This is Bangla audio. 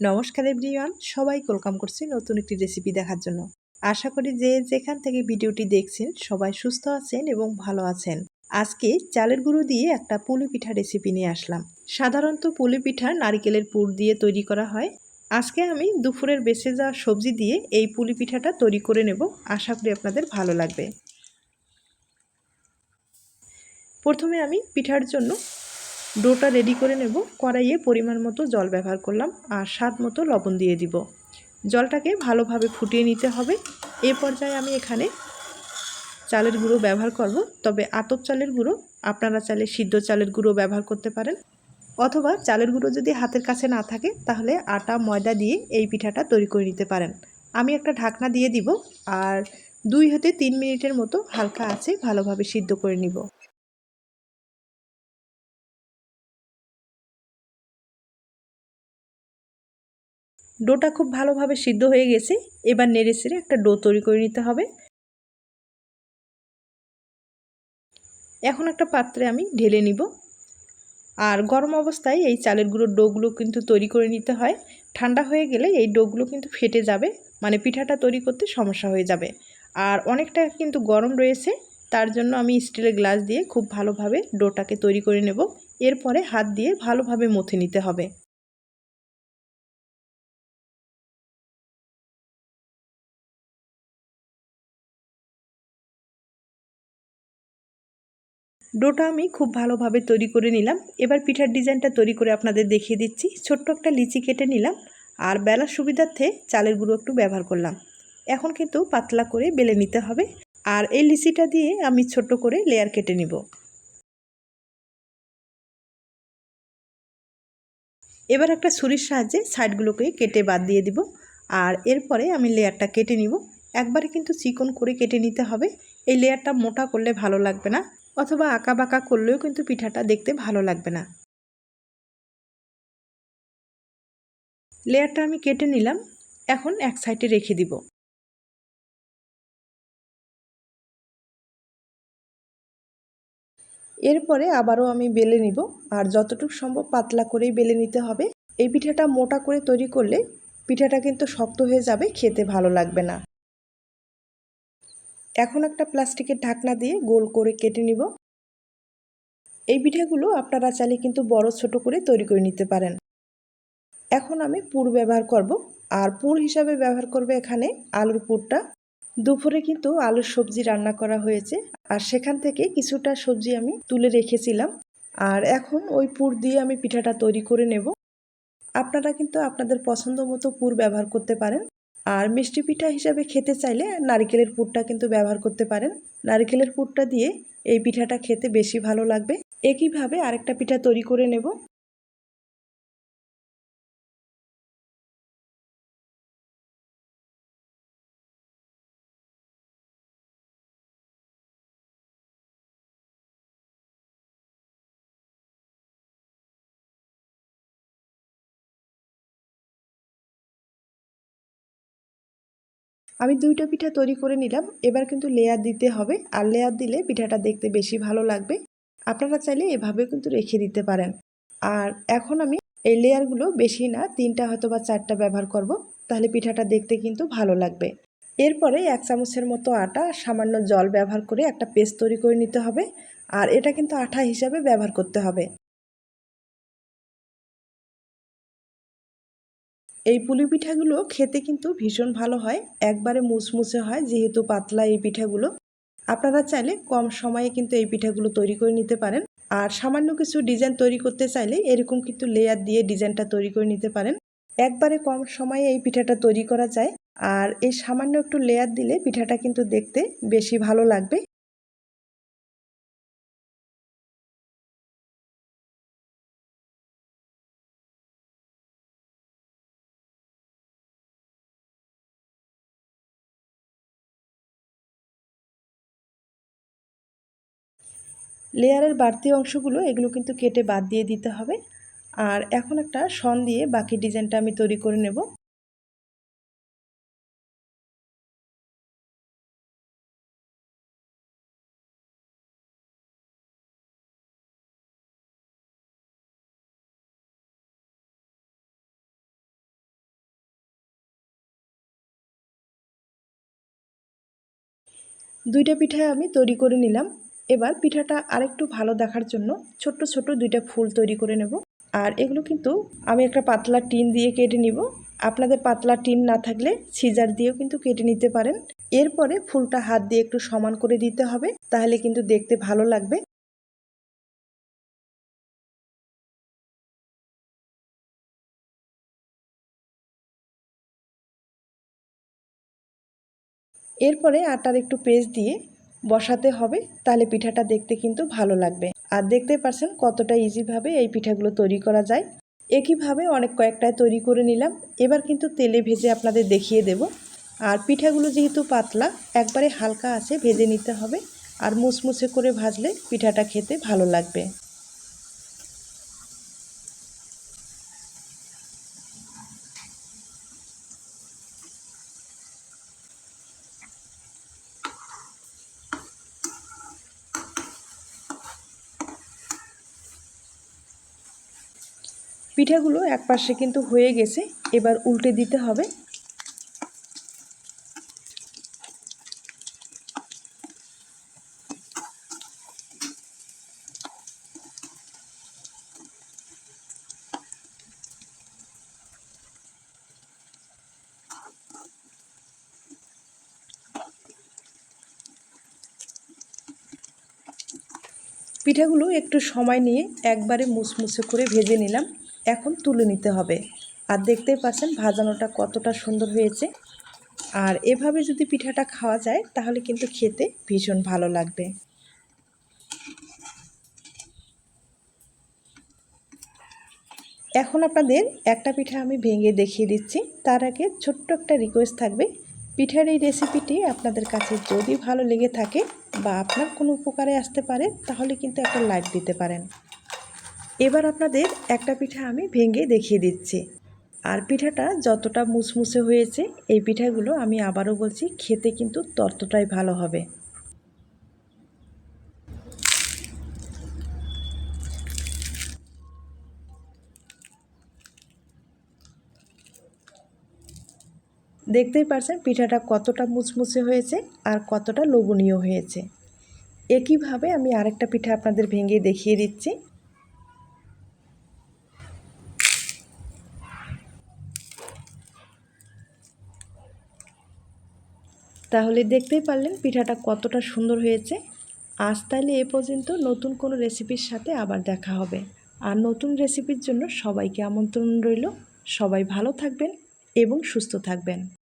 নমস্কার এভরিওয়ান সবাই ওয়েলকাম করছি নতুন একটি রেসিপি দেখার জন্য। আশা করি যে যেখান থেকে ভিডিওটি দেখছেন, সবাই সুস্থ আছেন এবং ভালো আছেন। আজকে চালের গুঁড়ো দিয়ে একটা পুলি পিঠা রেসিপি নিয়ে আসলাম। সাধারণত পুলি পিঠা নারিকেলের পুর দিয়ে তৈরি করা হয়। আজকে আমি দুপুরের বেঁচে যাওয়া সবজি দিয়ে এই পুলি পিঠাটা তৈরি করে নেব। আশা করি আপনাদের ভালো লাগবে। প্রথমে আমি পিঠার জন্য ডোটা রেডি করে নেব। কড়াইয়ে পরিমাণ মতো জল ব্যবহার করলাম আর স্বাদ মতো লবণ দিয়ে দিব। জলটাকে ভালোভাবে ফুটিয়ে নিতে হবে। এ পর্যায়ে আমি এখানে চালের গুঁড়ো ব্যবহার করব। তবে আতপ চালের গুঁড়ো আপনারা চালে সিদ্ধ চালের গুঁড়ো ব্যবহার করতে পারেন। অথবা চালের গুঁড়ো যদি হাতের কাছে না থাকে, তাহলে আটা, ময়দা দিয়ে এই পিঠাটা তৈরি করে নিতে পারেন। আমি একটা ঢাকনা দিয়ে দিব আর দুই হতে তিন মিনিটের মতো হালকা আছে ভালোভাবে সিদ্ধ করে নিব। ডোটা খুব ভালোভাবে সিদ্ধ হয়ে গেছে। এবার নেড়ে সেড়ে একটা ডো তৈরি করে নিতে হবে। এখন একটা পাত্রে আমি ঢেলে নিব। আর গরম অবস্থায় এই চালের গুঁড়োর ডোগুলো কিন্তু তৈরি করে নিতে হয়। ঠান্ডা হয়ে গেলে এই ডোগুলো কিন্তু ফেটে যাবে মানে পিঠাটা তৈরি করতে সমস্যা হয়ে যাবে। আর অনেকটা কিন্তু গরম রয়েছে, তার জন্য আমি স্টিলের গ্লাস দিয়ে খুব ভালোভাবে ডোটাকে তৈরি করে নেব। এরপরে হাত দিয়ে ভালোভাবে মথে নিতে হবে। ডোটা আমি খুব ভালোভাবে তৈরি করে নিলাম। এবার পিঠার ডিজাইনটা তৈরি করে আপনাদের দেখিয়ে দিচ্ছি। ছোট্ট একটা লিচি কেটে নিলাম আর বেলার সুবিধার্থে চালের গুঁড়ো একটু ব্যবহার করলাম। এখন কিন্তু পাতলা করে বেলে নিতে হবে আর এই লিচিটা দিয়ে আমি ছোট করে লেয়ার কেটে নিব। এবার একটা ছুরির সাহায্যে সাইডগুলোকে কেটে বাদ দিয়ে দিব আর এরপরে আমি লেয়ারটা কেটে নিব। একবারে কিন্তু চিকন করে কেটে নিতে হবে। এই লেয়ারটা মোটা করলে ভালো লাগবে না। অথবা আঁকা বাঁকা করলেও কিন্তু পিঠাটা দেখতে ভালো লাগবে না। লেয়ারটা আমি কেটে নিলাম, এখন এক সাইডে রেখে দিব। এরপরে আবারও আমি বেলে নিব, আর যতটুকু সম্ভব পাতলা করেই বেলে নিতে হবে। এই পিঠাটা মোটা করে তৈরি করলে পিঠাটা কিন্তু শক্ত হয়ে যাবে, খেতে ভালো লাগবে না। এখন একটা প্লাস্টিকের ঢাকনা দিয়ে গোল করে কেটে নিব। এই পিঠাগুলো আপনারা চাইলে কিন্তু বড় ছোট করে তৈরি করে নিতে পারেন। এখন আমি পুর ব্যবহার করব আর পুর হিসাবে ব্যবহার করবে এখানে আলুর পুরটা। দুপুরে কিন্তু আলুর সবজি রান্না করা হয়েছে আর সেখান থেকে কিছুটা সবজি আমি তুলে রেখেছিলাম আর এখন ওই পুর দিয়ে আমি পিঠাটা তৈরি করে নেব। আপনারা কিন্তু আপনাদের পছন্দ মতো পুর ব্যবহার করতে পারেন। আর মিষ্টি পিঠা হিসাবে খেতে চাইলে নারিকেলের পুরটা কিন্তু ব্যবহার করতে পারেন। নারিকেলের পুরটা দিয়ে এই পিঠাটা খেতে বেশি ভালো লাগবে। একইভাবে আরেকটা পিঠা তৈরি করে নেব। আমি দুইটা পিঠা তৈরি করে নিলাম। এবার কিন্তু লেয়ার দিতে হবে। আর লেয়ার দিলে পিঠাটা দেখতে বেশি ভালো লাগবে। আপনারা চাইলে এভাবে কিন্তু রেখে দিতে পারেন। আর এখন আমি এই লেয়ারগুলো বেশি না, তিনটা হয়তো বা চারটা ব্যবহার করব। তাহলে পিঠাটা দেখতে কিন্তু ভালো লাগবে। এরপরে এক চামচের মতো আটা, সামান্য জল ব্যবহার করে একটা পেস্ট তৈরি করে নিতে হবে। আর এটা কিন্তু আঠা হিসাবে ব্যবহার করতে হবে। এই পুলি পিঠাগুলো খেতে কিন্তু ভীষণ ভালো হয়, একবারে মুচমুচে হয় যেহেতু পাতলা এই পিঠাগুলো। আপনারা চাইলে কম সময়ে কিন্তু এই পিঠাগুলো তৈরি করে নিতে পারেন। আর সামান্য কিছু ডিজাইন তৈরি করতে চাইলে এরকম কিন্তু লেয়ার দিয়ে ডিজাইনটা তৈরি করে নিতে পারেন। একবারে কম সময়ে এই পিঠাটা তৈরি করা যায়। আর এই সামান্য একটু লেয়ার দিলে পিঠাটা কিন্তু দেখতে বেশি ভালো লাগবে। লেয়ারের বাড়তি অংশগুলো এগুলো কিন্তু কেটে বাদ দিয়ে দিতে হবে। আর এখন একটা সন দিয়ে বাকি ডিজাইনটা আমি তৈরি করে নেব। দুইটা পিঠা আমি তৈরি করে নিলাম। এবার পিঠাটা আরেকটু ভালো দেখার জন্য ছোট্ট ছোট দুইটা ফুল তৈরি করে নেব। আর এগুলো কিন্তু আমি একটা পাতলা টিন দিয়ে কেটে নিব। আপনাদের পাতলা টিন না থাকলে সিজার দিয়েও কিন্তু কেটে নিতে পারেন। এরপরে ফুলটা হাত দিয়ে একটু সমান করে দিতে হবে, তাহলে কিন্তু দেখতে ভালো লাগবে। এরপরে আটার একটু পেস্ট দিয়ে বসাতে হবে, তাহলে পিঠাটা দেখতে কিন্তু ভালো লাগবে। আর দেখতে পারছেন কতটা ইজিভাবে এই পিঠাগুলো তৈরি করা যায়। একইভাবে অনেক কয়েকটায় তৈরি করে নিলাম। এবার কিন্তু তেলে ভেজে আপনাদের দেখিয়ে দেব। আর পিঠাগুলো যেহেতু পাতলা, একবারে হালকা আছে, ভেজে নিতে হবে। আর মুসমুসে করে ভাজলে পিঠাটা খেতে ভালো লাগবে। পিঠাগুলো এক পাশে কিন্তু হয়ে গেছে, এবার উল্টে দিতে হবে। পিঠাগুলো একটু সময় নিয়ে একবারে মুসমুসে করে ভেজে নিলাম। এখন তুলে নিতে হবে। আর দেখতেই পাচ্ছেন ভাজানোটা কতটা সুন্দর হয়েছে। আর এভাবে যদি পিঠাটা খাওয়া যায়, তাহলে কিন্তু খেতে ভীষণ ভালো লাগবে। এখন আপনাদের একটা পিঠা আমি ভেঙে দেখিয়ে দিচ্ছি। তার আগে ছোট্ট একটা রিকোয়েস্ট থাকবে। পিঠার এই রেসিপিটি আপনাদের কাছে যদি ভালো লেগে থাকে বা আপনার কোনো উপকারে আসতে পারে, তাহলে কিন্তু একটা লাইক দিতে পারেন। এবার আপনাদের একটা পিঠা আমি ভেঙে দেখিয়ে দিচ্ছি। আর পিঠাটা যতটা মুসমুসে হয়েছে, এই পিঠাগুলো আমি আবারও বলছি, খেতে কিন্তু ততটাই ভালো হবে। দেখতেই পারছেন পিঠাটা কতটা মুচমুচে হয়েছে আর কতটা লোভনীয় হয়েছে। একইভাবে আমি আরেকটা পিঠা আপনাদের ভেঙে দেখিয়ে দিচ্ছি। তাহলে দেখতেই পারলেন পিঠাটা কতটা সুন্দর হয়েছে। আজ তাহলে এ পর্যন্ত নতুন কোনো রেসিপির সাথে আবার দেখা হবে। আর নতুন রেসিপির জন্য সবাইকে আমন্ত্রণ রইল। সবাই ভালো থাকবেন এবং সুস্থ থাকবেন।